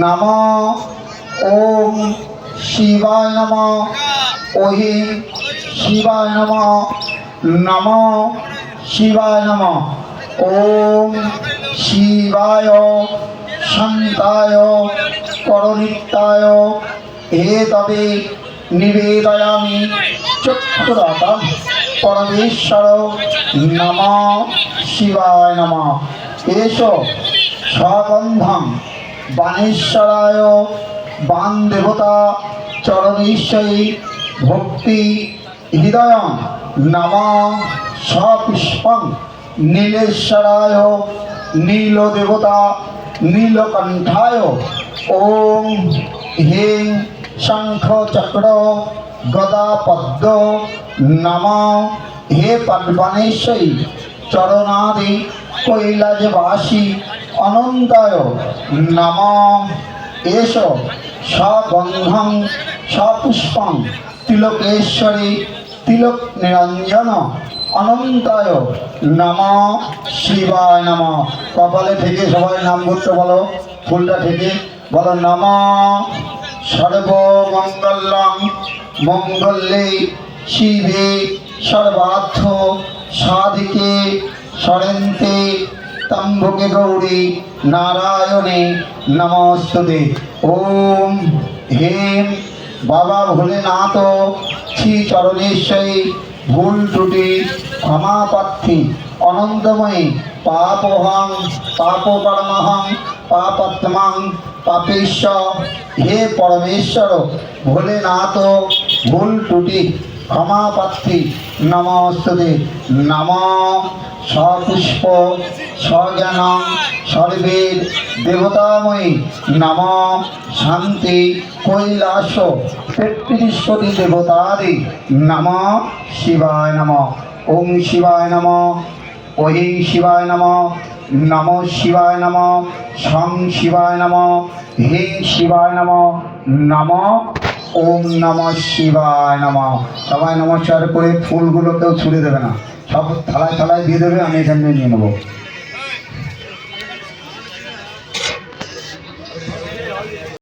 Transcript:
নম ওম শিবায় নম। ওহিম শিবায় নম। নম শিবায় নম। ওম শিবায় শান্তায় করণিত্যায় হে তবে নিবেদয়ামি চক্ষুরাতম পরমেশ্বর। নম শিবায় নম। এসো স্বগন্ধম বাণেশ্বরায় বান দেবতা চরণেশ্বরী ভক্তি হৃদয় নম সপুষ্পং নীলেশ্বরায় নীল দেবতা নীলকণ্ঠায় ওম হিং শঙ্খ চক্র গদা পদ্ম নম হে পদ্মনেশ্বরী চরণাদি কৈলাসবাসী অনন্তায় নম এস সগন্ধং সপুষ্পং, তিলকেশ্বরী, তিলক নিরঞ্জন। অনন্তায় নম শিবায় নম। কপালে থেকে সবাই নাম করতে বলো, ফুলটা থেকে বলো, নম সর্বমঙ্গলং মঙ্গলে শিবে সর্বার্থ, সাধিকে সরেন্তে তম্ভকে গৌরী নারায়ণে নমস্তুতে ওম হেম বাবা ভোলেনাথ শ্রী চরণেশ্বরী ভুল ত্রুটি ক্ষমা প্রার্থী অনন্তময়ী পাপহং পাপকর্মহং পাপাত্মাং পাপেশ্বর হে পরমেশ্বর, ভোলেনাথ ভুল ত্রুটি ক্ষমা প্রার্থী নমস্তুতে নম সপুষ্প স্বজ্ঞান সর্বের দেবতাময়ী নম শান্তি কৈলাস তেত্রিশ কোটি দেবতারে নম শিবায় নম। ওম শিবায় নম, ওহিং শিবায় নম নম শিবায় নম সং শিবায় নম, হিং শিবায় নম নম ওম নম শিবায় নম। সবাই নমস্কার করে ফুলগুলো কেউ ছুঁড়ে দেবে না। সব থালায় থালায় দিয়ে দেবে, আমি এখান থেকে নিয়ে নেব।